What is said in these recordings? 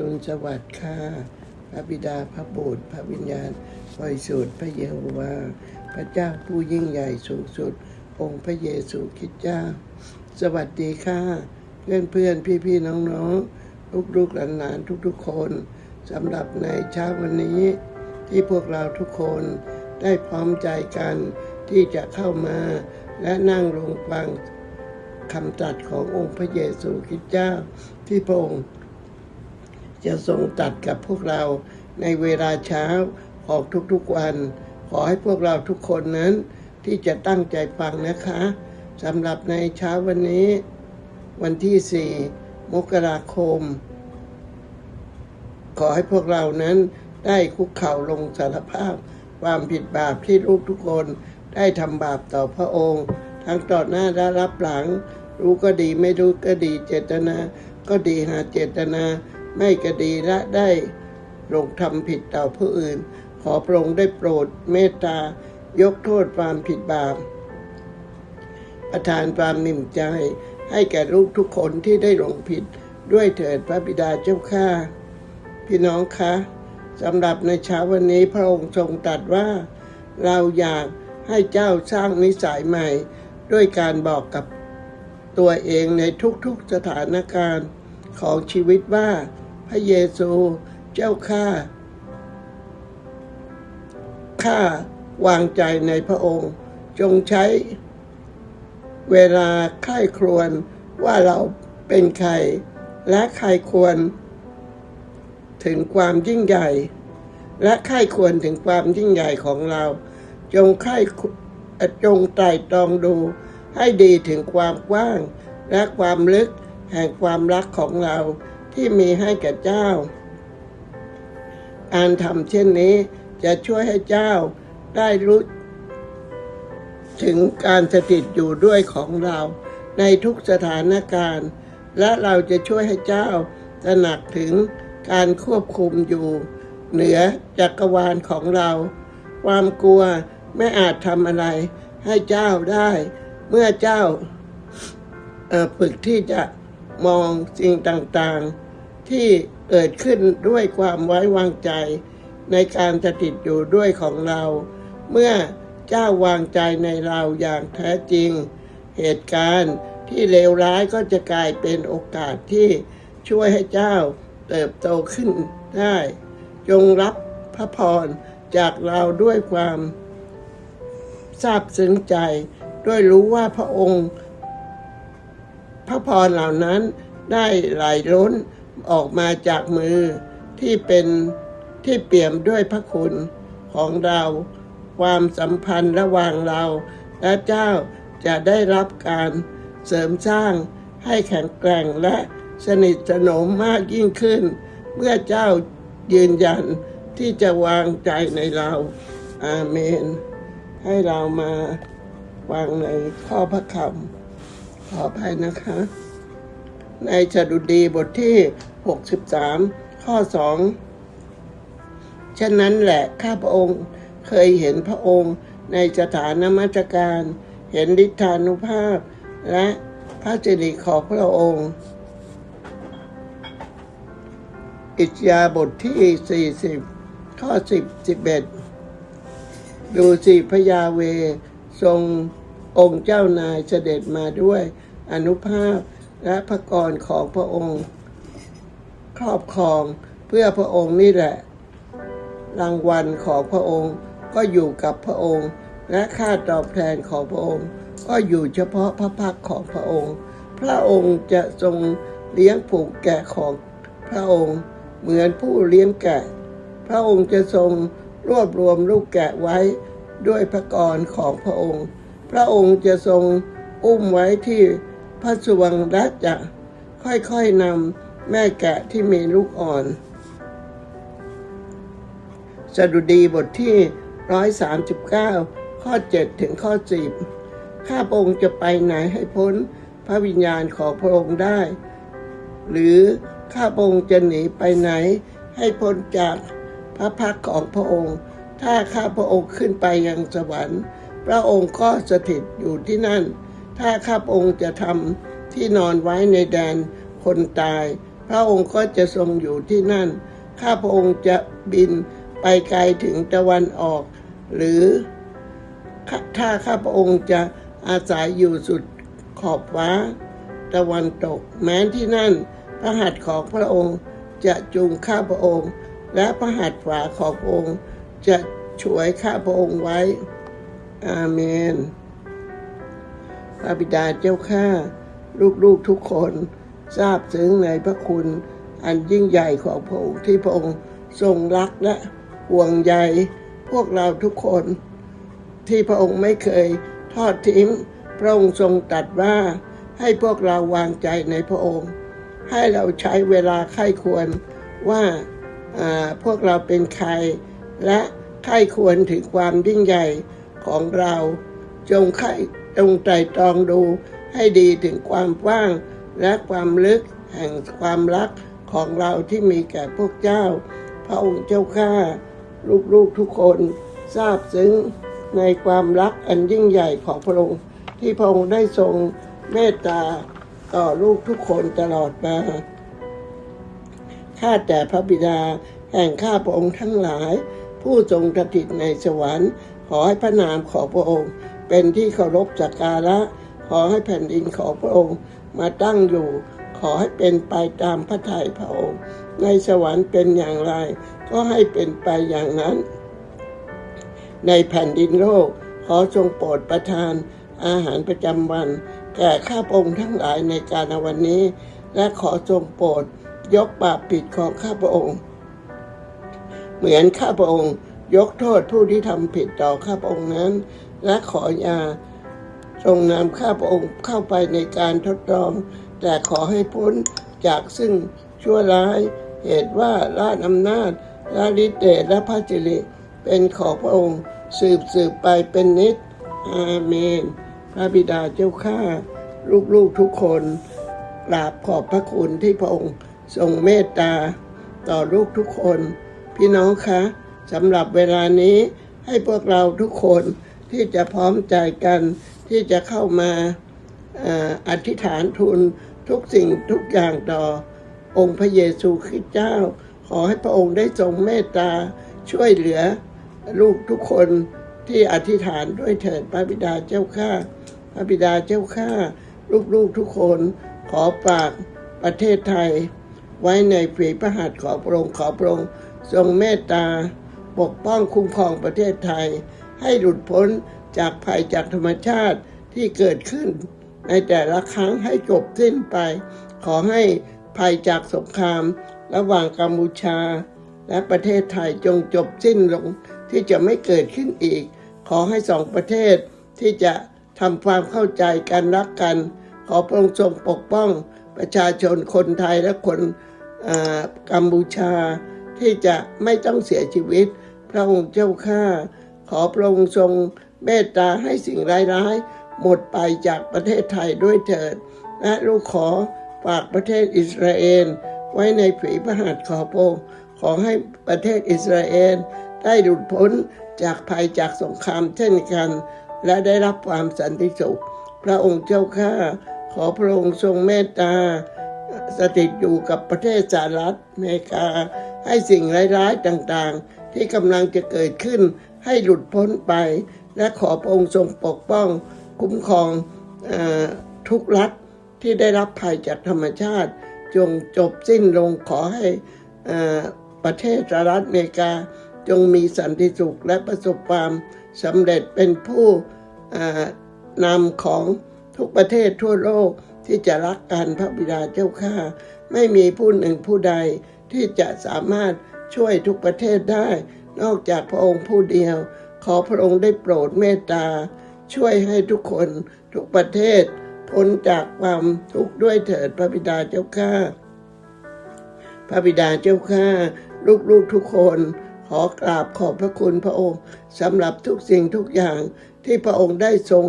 รุณสวัสดิ์ค่ะพระบิดาพระบุตรพระวิญญาณบริสุทธิ์พระเยโฮวา พระเจ้าผู้ยิ่งใหญ่สูงสุด องค์พระเยซูคริสต์เจ้า สวัสดีค่ะ เพื่อนเพื่อนพี่พี่น้องน้องลูกลูกๆหลานๆทุกๆคนสำหรับในเช้าวันนี้ ที่พวกเราทุกคนได้พร้อมใจกันที่จะเข้ามาและนั่งลงฟังคำตรัสขององค์พระเยซูคริสต์เจ้าที่พระองค์ จะทรงตัดกับพวกเราในเวลาเช้าของทุกๆวัน ขอให้พวกเราทุกคนนั้นที่จะตั้งใจฟังนะคะสำหรับในเช้าวันนี้ วันที่ 4 มกราคม ขอให้พวกเรานั้นได้คุกเข่าลงสารภาพ ความผิดบาปที่ลูกทุกคนได้ทำบาปต่อพระองค์ ทั้งต่อหน้าและรับหลัง รู้ก็ดีไม่รู้ก็ดีเจตนา ก็ดีหาเจตนา ไม่ก็ดีละได้ลงทำผิดต่อผู้อื่น ขอพระองค์ได้โปรดเมตตายกโทษความผิดบาปประทานความนิ่มใจให้แก่ลูกทุกคนที่ได้หลงผิดด้วยเถิดพระบิดาเจ้าข้าพี่น้องคะสำหรับในเช้าวันนี้พระองค์ทรงตรัสว่า เราอยากให้เจ้าสร้างนิสัยใหม่ ด้วยการบอกกับตัวเองในทุกๆสถานการณ์ของชีวิตว่า ระเยซูเจ้าข้าข้าวางใจในพระองค์ จงใช้เวลาไข้ครวนว่าเราเป็นใคร และใครควร ถึงความยิ่งใหญ่ และใครควรถึงความยิ่งใหญ่ของเรา จงใครจงไต่ตรองดู ให้ดีถึงความกว้าง และความลึกแห่งความรักของเรา ที่มีให้แก่เจ้า การทำเช่นนี้จะช่วยให้เจ้าได้รู้ ถึงการสถิตอยู่ด้วยของเราในทุกสถานการณ์ และเราจะช่วยให้เจ้าตระหนักถึงการควบคุมอยู่ เหนือจักรวาลของเรา ความกลัวไม่อาจทำอะไรให้เจ้าได้ เมื่อเจ้าฝึกที่จะมองสิ่งต่างๆ ที่เกิดขึ้นด้วยความไว้วางใจ ในการสถิตอยู่ด้วยของเรา เมื่อเจ้าวางใจในเราอย่างแท้จริง เหตุการณ์ที่เลวร้ายก็จะกลายเป็นโอกาสที่ช่วยให้เจ้าเติบโตขึ้นได้ จงรับพระพรจากเราด้วยความซาบซึ้งใจ ด้วยรู้ว่าพระองค์ พระพรเหล่านั้นได้ไหลล้น ออกมาจากมือที่เป็นที่เปี่ยมด้วยพระคุณของเรา ความสัมพันธ์ระหว่างเรา และเจ้าจะได้รับการเสริมสร้างให้แข็งแกร่งและสนิทสนมมากยิ่งขึ้น เมื่อเจ้ายืนยันที่จะวางใจในเรา อาเมน ให้เรามาวางในข้อพระคำขออภัยนะคะ ในสดุดีบทที่ 63 ข้อ 2 ฉะนั้นแหละข้าพระองค์เคยเห็นพระองค์ในสถานนมัสการ เห็นฤทธานุภาพ และพระสิริของพระองค์ อิจยาบทที่ 40 ข้อ 10 11 ดูสิพยาเวทรงองค์เจ้านายเสด็จมาด้วยอนุภาพ และพระกรของพระองค์ ครอบครองเพื่อพระองค์นี่แหละ รางวัลของพระองค์ก็อยู่กับพระองค์ และค่าตอบแทนของพระองค์ ก็อยู่เฉพาะพระพักของพระองค์ พระองค์จะทรงเลี้ยงผูกแกะของพระองค์เหมือนผู้เลี้ยงแกะ พระองค์จะทรงรวบรวมลูกแกะไว้ด้วยพระกรของพระองค์ พระองค์จะทรงอุ้มไว้ที่ พระสุวรรณและจะค่อยๆนำแม่แกะที่มีลูกอ่อน สดุดีบทที่ 139 ข้อ 7 ถึงข้อ 10 ข้าพระองค์จะไปไหนให้พ้นพระวิญญาณของพระองค์ได้ หรือข้าพระองค์จะหนีไปไหน ให้พ้นจากพระพักของพระองค์ ถ้าข้าพระองค์ขึ้นไปยังสวรรค์ พระองค์ก็สถิตอยู่ที่นั่น ถ้าข้าพระองค์จะทำที่นอนไว้ในแดนคนตาย พระองค์ก็จะทรงอยู่ที่นั่น ข้าพระองค์จะบินไปไกลถึงตะวันออก หรือถ้าข้าพระองค์จะอาศัยอยู่สุดขอบฟ้า ตะวันตก แม้ที่นั่น พระหัตถ์ของพระองค์จะจูงข้าพระองค์ และพระหัตถ์ขวาขององค์ จะช่วยข้าพระองค์ไว้ อาเมน พระบิดาเจ้าข้าลูกๆทุกคนทราบซึ้งในพระคุณ อันยิ่งใหญ่ของพระองค์ที่พระองค์ทรงรักและห่วงใยพวกเราทุกคน ที่พระองค์ไม่เคยทอดทิ้ง พระองค์ทรงตัดว่าให้พวกเราวางใจในพระองค์ ให้เราใช้เวลาไข้ควรว่าอ่าพวกเราเป็นใคร และไข้ควรถึงความยิ่งใหญ่ของเราจงไข้ จงไตรตรองดูให้ดีถึงความกว้าง และความลึกแห่งความรักของเราที่มีแก่พวกเจ้า พระองค์เจ้าข้าลูกๆทุกคนทราบซึ้งในความรักอันยิ่งใหญ่ของพระองค์ ที่พระองค์ได้ทรงเมตตาต่อลูกทุกคนตลอดมาข้าแต่พระบิดาแห่งข้าพระองค์ทั้งหลาย ผู้ทรงสถิตในสวรรค์ ขอให้พระนามของพระองค์ เป็นที่เคารพสักการะ ขอให้แผ่นดินของพระองค์มาตั้งอยู่ ขอให้เป็นไปตามพระทัยพระองค์ ในสวรรค์เป็นอย่างไร ก็ให้เป็นไปอย่างนั้น ในแผ่นดินโลก ขอทรงโปรดประทานอาหารประจำวัน แก่ข้าพระองค์ทั้งหลายในการวันนี้ และขอทรงโปรดยกบาปผิดของข้าพระองค์ เหมือนข้าพระองค์ ยกโทษผู้ที่ทำผิดต่อข้าพระองค์นั้น และขออยาทรงนำข้าพระองค์เข้าไปในการทดลอง แต่ขอให้พ้นจากซึ่งชั่วร้าย เหตุว่าราชอำนาจและฤทธิ์เดชและพระจิริเป็นของพระองค์สืบสืบไปเป็นนิจอาเมน พระบิดาเจ้าข้าลูกๆทุกคนกราบขอบพระคุณที่พระองค์ทรงเมตตา ต่อลูกทุกคน พี่น้องคะสำหรับเวลานี้ให้พวกเราทุกคน ที่จะพร้อมใจกันที่จะเข้ามาอธิษฐานทุนทุกสิ่งทุกอย่างต่อองค์พระเยซูคริสต์เจ้า ขอให้พระองค์ได้ทรงเมตตาช่วยเหลือลูกทุกคนที่อธิษฐานด้วยเถิดพระบิดาเจ้าข้าพระบิดาเจ้าข้าลูกๆทุกคนขอฝากประเทศไทย ไว้ในฝีพระหัตถ์ขอพระองค์ขอพระองค์ทรงเมตตาปกป้องคุ้มครองประเทศไทย ให้หลุดพ้นจากภัยจากธรรมชาติที่เกิดขึ้น ในแต่ละครั้งให้จบสิ้นไป ขอให้ภัยจากสงคราม ระหว่างกัมพูชา และประเทศไทยจงจบสิ้นลงที่จะไม่เกิดขึ้นอีก ขอให้สองประเทศที่จะทำความเข้าใจกันรักกัน ขอพระองค์ทรงปกป้องประชาชนคนไทยและคนกัมพูชา ที่จะไม่ต้องเสียชีวิต พระองค์เจ้าข้า ขอพระองค์ทรงเมตตาให้สิ่งร้ายๆ หมดไปจากประเทศไทยด้วยเถิด และลูกขอฝากประเทศอิสราเอล ไว้ในฝีพระหัตถ์ขอพระองค์ขอให้ประเทศอิสราเอล ได้หลุดพ้นจากภัยจากสงครามเช่นกัน และได้รับความสันติสุข พระองค์เจ้าข้า ขอพระองค์ทรงเมตตา สถิตอยู่กับประเทศสหรัฐอเมริกา ให้สิ่งร้ายๆต่างๆ ที่กำลังจะเกิดขึ้น ให้หลุดพ้นไป และขอพระองค์ทรงปกป้อง คุ้มครองอทุกรัฐที่ได้รับภัยจากธรรมชาติ จงจบสิ้นลงขอให้ประเทศสหรัฐอเมริกา จงมีสันติสุขและประสบความสำเร็จเป็นผู้นำของทุกประเทศทั่วโลกที่จะรักกันพระบิดาเจ้าข้าไม่มีผู้หนึ่งผู้ใดที่จะสามารถช่วยทุกประเทศได้ นอกจากพระองค์ผู้เดียว ขอพระองค์ได้โปรดเมตตา ช่วยให้ทุกคนทุกประเทศ พ้นจากความทุกข์ด้วยเถิดพระบิดาเจ้าข้าพระบิดาเจ้าข้าลูกๆทุกคนขอกราบขอบพระคุณพระองค์สำหรับทุกสิ่งทุกอย่างที่พระองค์ได้ทรง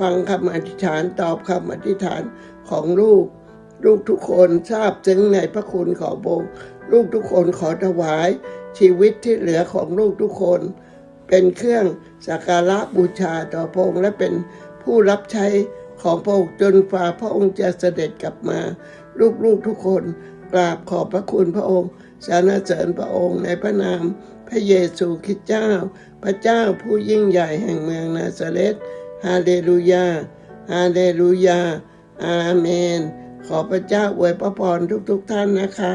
ฟังคำอธิษฐานตอบคำอธิษฐานของลูก ลูกทุกคนทราบจึงในพระคุณของพระองค์ลูกทุกคนขอถวายชีวิตที่เหลือของลูกทุกคน เป็นเครื่องสักการะบูชาต่อพระองค์และเป็นผู้รับใช้ของพระองค์จนฝ่าพระองค์จะเสด็จกลับมา ลูกๆทุกคนกราบขอบพระคุณพระองค์สรรเสริญพระองค์ในพระนาม พระเยซูคริสต์เจ้า พระเจ้าผู้ยิ่งใหญ่แห่งเมืองนาซาเรสฮาเลลูยาฮาเลลูยาอาเมน ขอพระเจ้าอวยพระพรทุกๆท่านนะคะ